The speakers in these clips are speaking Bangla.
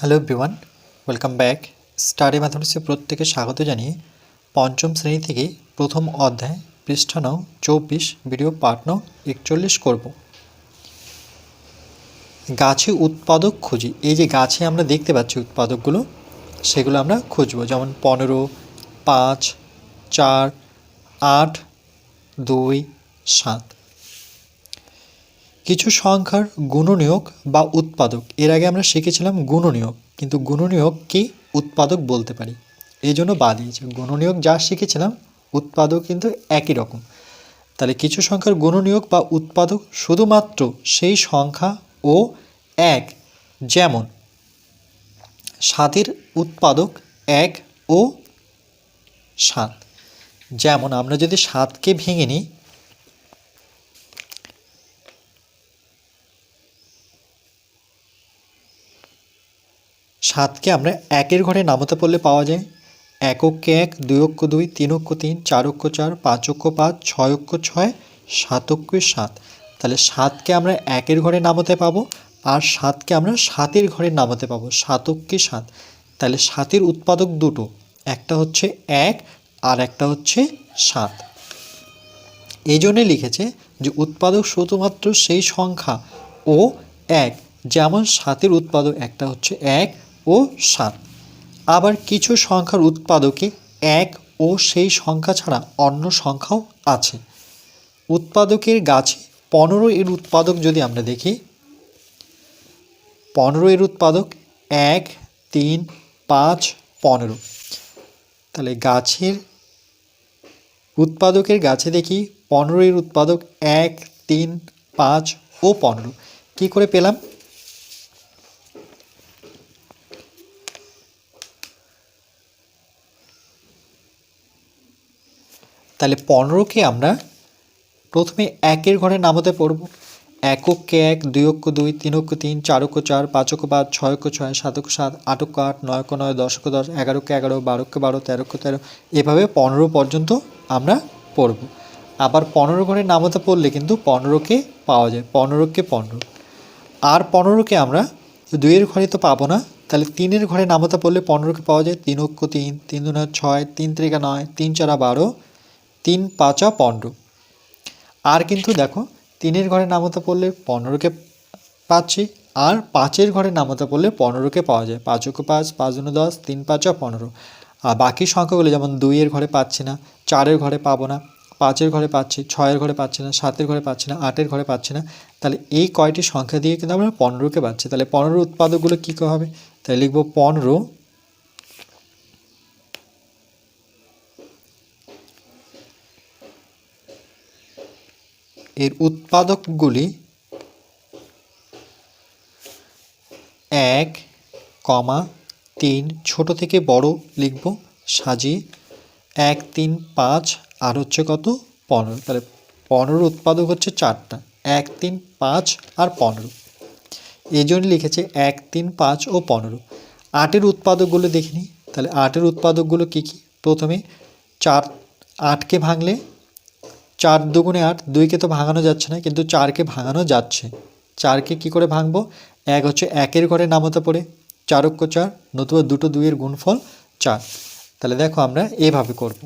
Hello everyone welcome back study ম্যাথমেটিক্সে প্রত্যেকে স্বাগত জানিয়ে পঞ্চম শ্রেণি থেকে প্রথম অধ্যায়, পৃষ্ঠা নং চব্বিশ ভিডিও পার্ট নং একচল্লিশ করব। গাছে উৎপাদক খুঁজি। এই যে গাছে আমরা দেখতে পাচ্ছি উৎপাদকগুলো, সেগুলো আমরা খুঁজবো। যেমন পনেরো, পাঁচ, চার, আট, দুই, সাত। কিছু সংখ্যার গুণনীয়ক বা উৎপাদক। এর আগে আমরা শিখেছিলাম গুণনীয়ক, কিন্তু গুণনীয়ক কি উৎপাদক বলতে পারি? এই জন্য বাদ দিয়েছে। গুণনীয়ক যা শিখেছিলাম, উৎপাদক কিন্তু একই রকম। তাহলে কিছু সংখ্যার গুণনীয়ক বা উৎপাদক শুধুমাত্র সেই সংখ্যা ও এক, যেমন সাতের উৎপাদক এক ও সাত। যেমন আমরা যদি সাতকে ভেঙে নিই সাতকে আমরা একের ঘরে নামতে পড়লে পাওয়া যায়। এক অক্ষ এক, দুই অক্ষ দুই, তিন অক্ষ তিন, চার অক্ষ চার, পাঁচ অক্ষ পাঁচ, ছয় অক্ষ ছয়, সাত অক্ষ সাত। তাহলে সাতকে আমরা একের ঘরে নামাতে পাবো আর সাতকে আমরা সাতের ঘরে নামাতে পাবো, সাত অক্ষে সাত। তাহলে সাতের উৎপাদক দুটো, একটা হচ্ছে এক আর একটা হচ্ছে সাত। এই জন্যে লিখেছে যে উৎপাদক শুধুমাত্র সেই সংখ্যা ও এক, যেমন সাতের উৎপাদক একটা হচ্ছে এক ও সাত। আবার কিছু সংখ্যার উৎপাদকে এক ও সেই সংখ্যা ছাড়া অন্য সংখ্যাও আছে। উৎপাদকের গাছে পনেরো এর উৎপাদক যদি আমরা দেখি, পনেরো এর উৎপাদক এক, তিন, পাঁচ, পনেরো। তাহলে গাছের, উৎপাদকের গাছে দেখি পনেরো এর উৎপাদক এক, তিন, পাঁচ ও পনেরো। কী করে পেলাম? তাহলে পনেরোকে আমরা প্রথমে একের ঘরে নামাতে পড়ব। এক অক্ষে এক, দুই অক্ষ দুই, তিন অক্ষ তিন, চার অক্ষ চার, পাঁচ অক্ষ পাঁচ, ছয় অক্ষ ছয়, সাত অক্ষ সাত, আট অক্ষ আট, নয় অক্ষ নয়, দশ অক্ষ দশ, এগারো অক্ষ এগারো, বারো অক্ষ বারো, তেরো অক্ষ তেরো, এভাবে পনেরো পর্যন্ত আমরা পড়ব। আবার পনেরো ঘরে নামাতে পড়লে কিন্তু পনেরোকে পাওয়া যায়, পনেরোকে পনেরো। আর পনেরোকে আমরা দুইয়ের ঘরে তো পাবো না, তাহলে তিনের ঘরে নামাতে পড়লে পনেরোকে পাওয়া যায়, তিন অক্ষ তিন তিন দুনা ছয়, তিন ত্রিকা নয়, তিন চারা বারো তিন পাঁচা পনেরো। আর কিন্তু দেখো, তিনের ঘরে নামতে পড়লে পনেরোকে পাচ্ছি, আর পাঁচের ঘরে নামতে পড়লে পনেরোকে পাওয়া যায়। পাঁচ অক্ষ পাঁচ পাঁচ দশ, তিন পাঁচা পনেরো। আর বাকি সংখ্যাগুলো যেমন দুইয়ের ঘরে পাচ্ছি না, চারের ঘরে পাবো না, পাঁচের ঘরে পাচ্ছি, ছয়ের ঘরে পাচ্ছি না, সাতের ঘরে পাচ্ছি না, আটের ঘরে পাচ্ছি না, তাহলে এই কয়টি সংখ্যা দিয়ে কিন্তু আমরা পনেরোকে পাচ্ছি। তাহলে পনেরো উৎপাদকগুলো কী হবে? তাহলে লিখব পনেরো এর উৎপাদকগুলি এক, কমা, তিন, ছোট থেকে বড় লিখব সাজিয়ে এক, তিন, পাঁচ, আর হচ্ছে কত? পনেরো। তাহলে পনেরো উৎপাদক হচ্ছে চারটা। এক, তিন, পাঁচ, আর পনেরো। এই জন্য লিখেছে এক, তিন, পাঁচ ও পনেরো। আটের উৎপাদকগুলো দেখে নিই। তাহলে আটের উৎপাদকগুলো কী কী? প্রথমে চার, আটকে ভাঙলে চার দুগুণে আট, দুইকে তো ভাঙানো যাচ্ছে না, কিন্তু চারকে ভাঙানো যাচ্ছে। চারকে কি করে ভাঙবো? এক হচ্ছে একের ঘরে নামতে পড়ে চারক্য চার, নতুবা দুটো দুইয়ের গুণফল চার। তাহলে দেখো আমরা এভাবে করব।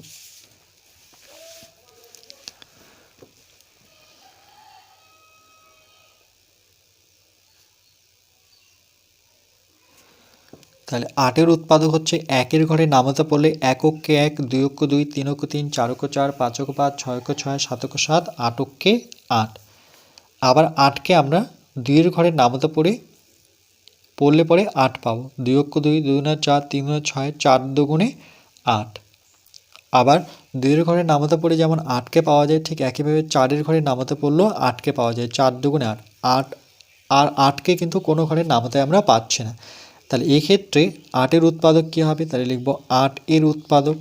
তাহলে আটের উৎপাদক হচ্ছে একের ঘরে নামাতে পড়লে এক অক্ষে এক দুই অক্ষ দুই তিন অক্ষ তিন চার অক্ষ চার পাঁচ অক্ষ পাঁচ ছয় অক্ষ ছয় সাত অক্ষ সাত আট অক্ষে আট। আবার আটকে আমরা দুইয়ের ঘরে নামাতে পড়ে, পড়লে পরে আট পাবো। দুই দুই দুই না চার তিন না ছয়, চার দুগুণে আট। আবার দুইয়ের ঘরে নামাতে পড়ে যেমন আটকে পাওয়া যায়, ঠিক একইভাবে চারের ঘরে নামাতে পড়লেও আটকে পাওয়া যায়, চার দুগুণে আট। আট, আর আটকে কিন্তু কোনো ঘরে নামাতে আমরা পাচ্ছি না। তাহলে এক্ষেত্রে আটের উৎপাদক কী হবে? তাহলে লিখব আট এর উৎপাদক।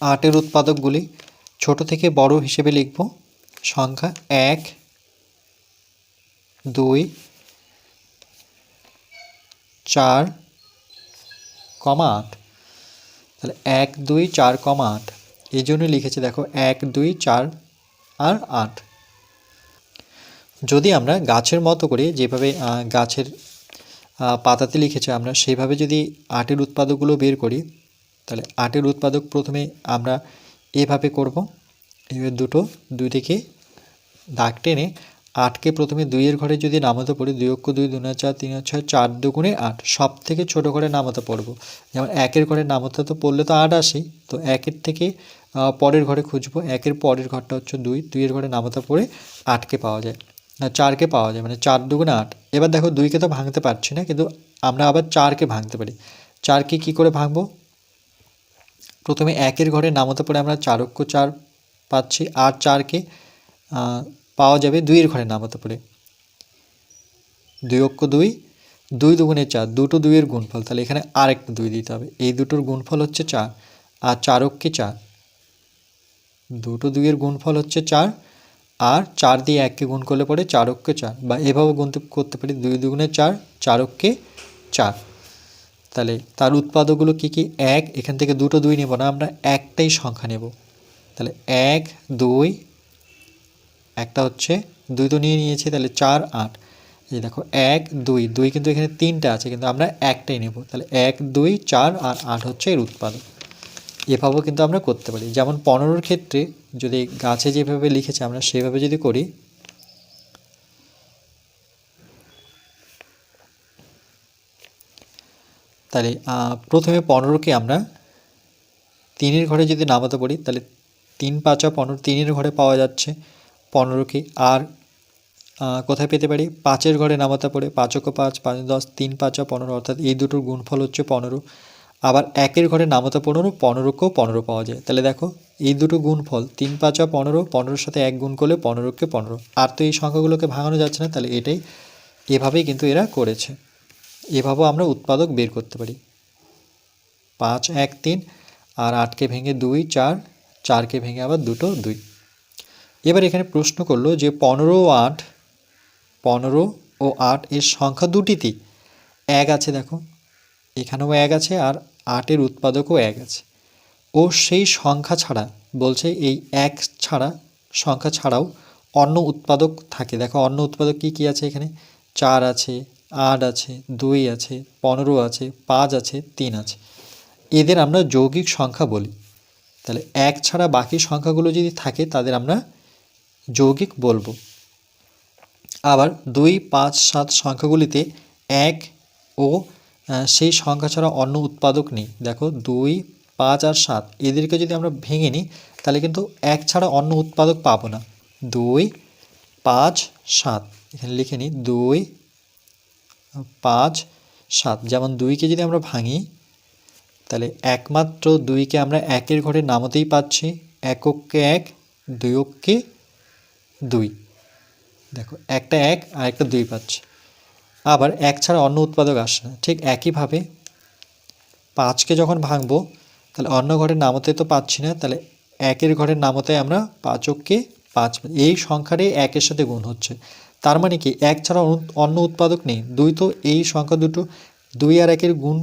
আটের উৎপাদকগুলি ছোট থেকে বড় হিসেবে লিখব। সংখ্যা এক, দুই, চার, কমা আট। তাহলে এক, দুই, চার, কমা আট। এই জন্য লিখেছি, দেখো, এক, দুই, চার আর আট। যদি আমরা গাছের মতো করে যেভাবে গাছের পাতাতে লিখেছে, আমরা সেইভাবে যদি আটের উৎপাদকগুলো বের করি, তাহলে আটের উৎপাদক প্রথমে আমরা এভাবে করব। এবার দুটো, দুই থেকে দাগ টেনে আটকে প্রথমে দুইয়ের ঘরে যদি নামাতে পড়ি, দুই অক্ষ, দুই দুনা চার, তিন ছয়, চার দুগুণে আট, সব থেকে ছোটো ঘরে নামাতে পড়ব। যেমন একের ঘরে নামাতে তো পড়লে তো আট আসি তো একের থেকে পরের ঘরে খুঁজবো। একের পরের ঘরটা হচ্ছে দুই, দুইয়ের ঘরে নামাতে পড়ে আটকে পাওয়া যায়। চারকে পাওয়া যায় মানে চার দুগুণে আট। এবার দেখো দুইকে তো ভাঙতে পারছি না, কিন্তু আমরা আবার চারকে ভাঙতে পারি। চারকে কি করে ভাঙবো? প্রথমে একের ঘরে নামাতে পড়ে আমরা চারক্য চার পাচ্ছি, আর চারকে পাওয়া যাবে দুইয়ের ঘরে নামাতে পারে দুই অক্ষ দুই দুই দুগুণে চার, দুটো দুইয়ের গুণফল। তাহলে এখানে আর একটা দুই দিতে হবে। এই দুটোর গুণফল হচ্ছে চার, আর চার অক্ষে চার। দুটো দুইয়ের গুণফল হচ্ছে চার, আর চার দিয়ে এককে গুণ করলে পরে চার অক্ষে চার। বা এভাবে গুনতে করতে পারি দুই দুগুণে চার চার অক্ষে চার। তাহলে তার উৎপাদকগুলো কি কি? এক, এখান থেকে দুটো দুই নেব না, আমরা একটাই সংখ্যা নেব। তাহলে এক, দুই, একটা হচ্ছে, দুই তো নিয়ে নিয়েছি, তাহলে চার, আট। এই দেখো, এক, দুই দুই কিন্তু এখানে তিনটা আছে, কিন্তু আমরা একটাই নেব। তাহলে এক, দুই, চার, আর আট হচ্ছে এর উৎপাদক। এভাবেও কিন্তু আমরা করতে পারি। যেমন পনেরোর ক্ষেত্রে যদি গাছে যেভাবে লিখেছে আমরা সেভাবে যদি করি, তাহলে প্রথমে পনেরোকে আমরা তিনের ঘরে যদি নামাতে পারি, তাহলে তিন পাঁচা পনেরো তিনের ঘরে পাওয়া যাচ্ছে পনেরোকে। আর কোথায় পেতে পারি? পাঁচের ঘরে নামাতে পারে। পাঁচক পাঁচ পাঁচ দশ, তিন পাঁচা পনেরো, অর্থাৎ এই দুটোর গুণফল হচ্ছে পনেরো। আবার একের ঘরে নামাতে পনেরো পনেরোকেও পনেরো পাওয়া যায়। তাহলে দেখো, এই দুটো গুণফল, তিন পাঁচা পনেরো, পনেরোর সাথে এক গুণ করলে পনেরোকে পনেরো। আর তো এই সংখ্যাগুলোকে ভাঙানো যাচ্ছে না, তাহলে এটাই, এভাবেই কিন্তু এরা করেছে। এভাবেও আমরা উৎপাদক বের করতে পারি। পাঁচ, এক, তিন, আর আটকে ভেঙে দুই, চার চারকে ভেঙে আবার দুটো, দুই। এবার এখানে প্রশ্ন করল যে পনেরো ও আট, পনেরো ও আট এর সংখ্যা দুটিতেই এক আছে দেখো। এখানেও এক আছে আর আটের উৎপাদকও এক আছে। ও সেই সংখ্যা ছাড়া, বলছে এই এক ছাড়া, সংখ্যা ছাড়াও অন্য উৎপাদক থাকে। দেখো, অন্য উৎপাদক কি কি আছে এখানে? চার আছে, আট আছে, দুই আছে, পনেরো আছে, পাঁচ আছে, তিন আছে। এদের আমরা যৌগিক সংখ্যা বলি। তাহলে এক ছাড়া বাকি সংখ্যাগুলো যদি থাকে, তাদের আমরা যৌগিক বলব। আবার দুই, পাঁচ, সাত সংখ্যাগুলিতে এক ও সেই সংখ্যা ছাড়া অন্য উৎপাদক নেই। দেখো, দুই, পাঁচ আর সাত, এদেরকে যদি আমরা ভেঙে নিই, তাহলে কিন্তু এক ছাড়া অন্য উৎপাদক পাবো না। দুই, পাঁচ, সাত, এখানে লিখে নিই, দুই, পাঁচ, সাত, যেমন দুইকে যদি আমরা ভাঙি, তাহলে একমাত্র দুইকে আমরা একের ঘরে নামতেই পাচ্ছি, এককে এক, দুই দুইকে দুই। দেখো, একটা এক আর একটা দুই পাচ্ছে। আবার এক ছাড়া অন্য উৎপাদক আসে না ঠিক একইভাবে পাঁচকে যখন ভাঙবো, তাহলে অন্য ঘরের নামতে তো পাচ্ছি না, তাহলে একের ঘরের নামতে আমরা পাঁচককে পাঁচ পাই। এই সংখ্যাটাই একের সাথে গুণ হচ্ছে তার মানে কি, এক ছাড়া অন্য উৎপাদক নেই দুই তো এই সংখ্যা দুটো, দুই আর একের গুণ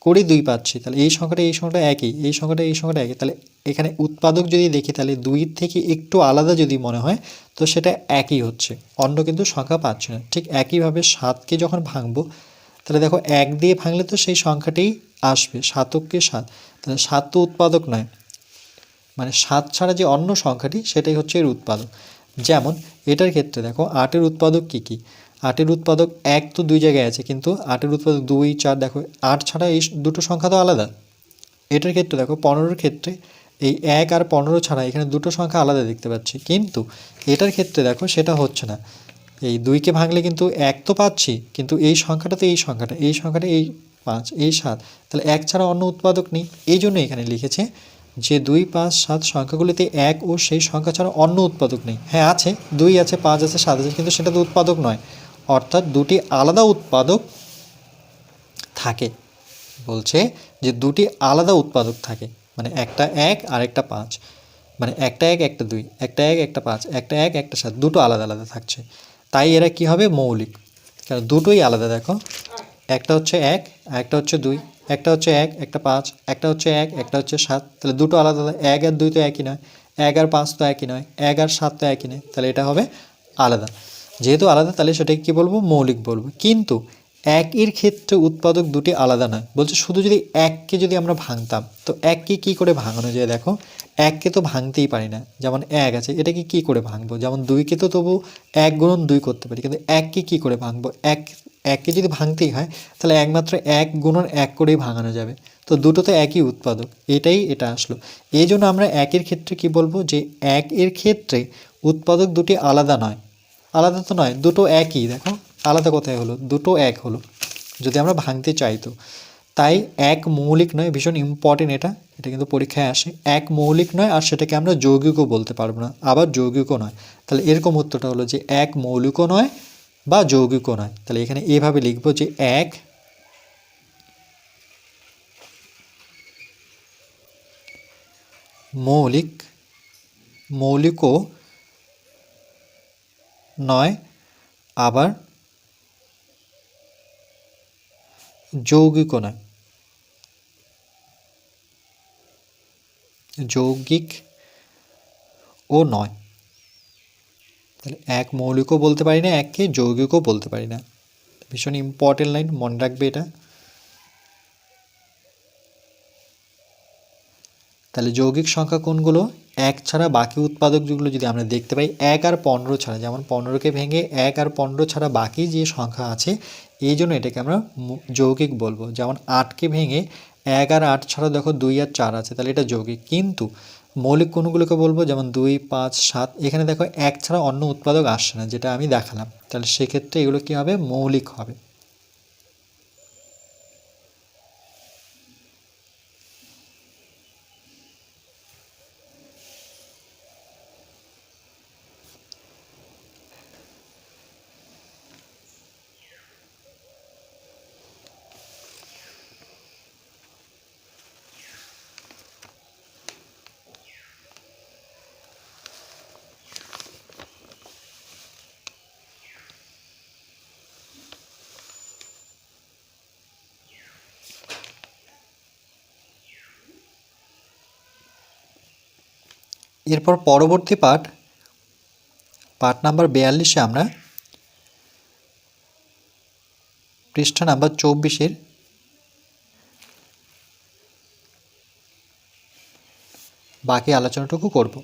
করে দুই পাচ্ছি। তাহলে এই সংখ্যাটা এই সংখ্যাটা একই, এই সংখ্যাটা এই সংখ্যাটা একই। তাহলে এখানে উৎপাদক যদি দেখি, তাহলে দুই থেকে একটু আলাদা যদি মনে হয়, তো সেটা একই হচ্ছে। অন্য কিন্তু সংখ্যা পাচ্ছে না। ঠিক একইভাবে সাতকে যখন ভাঙবো, তাহলে দেখো এক দিয়ে ভাঙলে তো সেই সংখ্যাটাই আসবে, সাতককে সাত। তাহলে সাত তো উৎপাদক নয়। মানে সাত ছাড়া যে অন্য সংখ্যাটি, সেটাই হচ্ছে এর উৎপাদক। যেমন এটার ক্ষেত্রে দেখো, আটের উৎপাদক কী কী? আটের উৎপাদক এক তো দুই জায়গায় আছে, কিন্তু আটের উৎপাদক দুই, চার, দেখো, আট ছাড়া এই দুটো সংখ্যা তো আলাদা। এটার ক্ষেত্রে দেখো, পনেরোর ক্ষেত্রে এই এক আর পনেরো ছাড়া এখানে দুটো সংখ্যা আলাদা দেখতে পাচ্ছি। কিন্তু এটার ক্ষেত্রে দেখো, সেটা হচ্ছে না। এই দুইকে ভাঙলে কিন্তু এক তো পাচ্ছি, কিন্তু এই সংখ্যাটা তো এই সংখ্যাটা এই সংখ্যাটা এই পাঁচ, এই সাত, তাহলে এক ছাড়া অন্য উৎপাদক নেই। এই জন্য এখানে লিখেছে যে দুই, পাঁচ, সাত সংখ্যাগুলিতে এক ও সেই সংখ্যা ছাড়া অন্য উৎপাদক নেই। হ্যাঁ আছে, দুই আছে, পাঁচ আছে, সাত আছে, কিন্তু সেটা তো উৎপাদক নয়। অর্থাৎ দুটি আলাদা উৎপাদক থাকে। বলছে যে দুটি আলাদা উৎপাদক থাকে। মানে একটা এক আর একটা পাঁচ। মানে একটা এক, একটা দুই। একটা এক, একটা পাঁচ। একটা এক, একটা সাত। দুটো আলাদা আলাদা থাকছে। তাই এরা কি হবে? মৌলিক। কারণ দুটোই আলাদা, দেখো। একটা হচ্ছে এক, একটা হচ্ছে দুই। একটা হচ্ছে এক, একটা পাঁচ। একটা হচ্ছে এক, একটা হচ্ছে সাত। তাহলে দুটো আলাদা আলাদা। এক আর দুই তো একই নয়। এক আর পাঁচ তো একই নয়। এক আর সাত তো একই নয়। তাহলে এটা হবে আলাদা। যেহেতু আলাদা, তাহলে সেটাকে কী বলব? মৌলিক বলব। কিন্তু একের ক্ষেত্রে উৎপাদক দুটি আলাদা নয় বলছে শুধু যদি এককে যদি আমরা ভাঙতাম, তো এককে কী করে ভাঙানো যায়? দেখো, এককে তো ভাঙতেই পারি না। যেমন এক আছে, এটাকে কী করে ভাঙবো? যেমন দুইকে তো তবু এক গুণন দুই করতে পারি। কিন্তু এককে কী করে ভাঙবো? এক, এককে যদি ভাঙতেই হয়, তাহলে একমাত্র এক গুণন এক করেই ভাঙানো যাবে। তো দুটো তো একই উৎপাদক। এটাই এটা আসলো। এই জন্য আমরা একের ক্ষেত্রে কি বলব? যে এক এর ক্ষেত্রে উৎপাদক দুটি আলাদা নয়। আলাদা তো নয়, দুটো একই, দেখো, আলাদা কোথায় হলো? দুটো এক হলো। যদি আমরা ভাঙতে চাই তো। তাই এক মৌলিক নয়, ভীষণ ইম্পর্টেন্ট এটা। এটা কিন্তু পরীক্ষায় আসে। এক মৌলিক নয়, আর সেটাকে আমরা যৌগিকও বলতে পারব না। আবার যৌগিকও নয়। তাহলে এরকম উত্তরটা হলো যে এক মৌলিকও নয় বা যৌগিকও নয়। তাহলে এখানে এভাবে লিখব যে এক মৌলিক, মৌলিকও নয়, আবার যৌগিকও নয় যৌগিক ও নয়। তাহলে এক মৌলিকও বলতে পারি না, এককে যৌগিকও বলতে পারি না। ভীষণ ইম্পর্টেন্ট লাইন মনে রাখবে এটা। তাহলে যৌগিক সংখ্যা কোনগুলো? এক ছাড়া বাকি উৎপাদক যেগুলো যদি আমরা দেখতে পাই, এক আর পনেরো ছাড়া, যেমন পনেরোকে ভেঙে এক আর পনেরো ছাড়া বাকি যে সংখ্যা আছে, এই জন্য এটাকে আমরা যৌগিক বলব। যেমন আটকে ভেঙে এক আর আট ছাড়া দেখো দুই আর চার আছে, তাহলে এটা যৌগিক। কিন্তু মৌলিক কোনগুলোকে বলব? যেমন দুই, পাঁচ, সাত, এখানে দেখো এক ছাড়া অন্য উৎপাদক আসছে না, যেটা আমি দেখালাম। তাহলে সেক্ষেত্রে এগুলো কী হবে? মৌলিক হবে। এরপর পরবর্তী পাঠ পাঠ নাম্বার বিয়াল্লিশে আমরা পৃষ্ঠা নাম্বার চব্বিশের বাকি আলোচনাটুকু করব।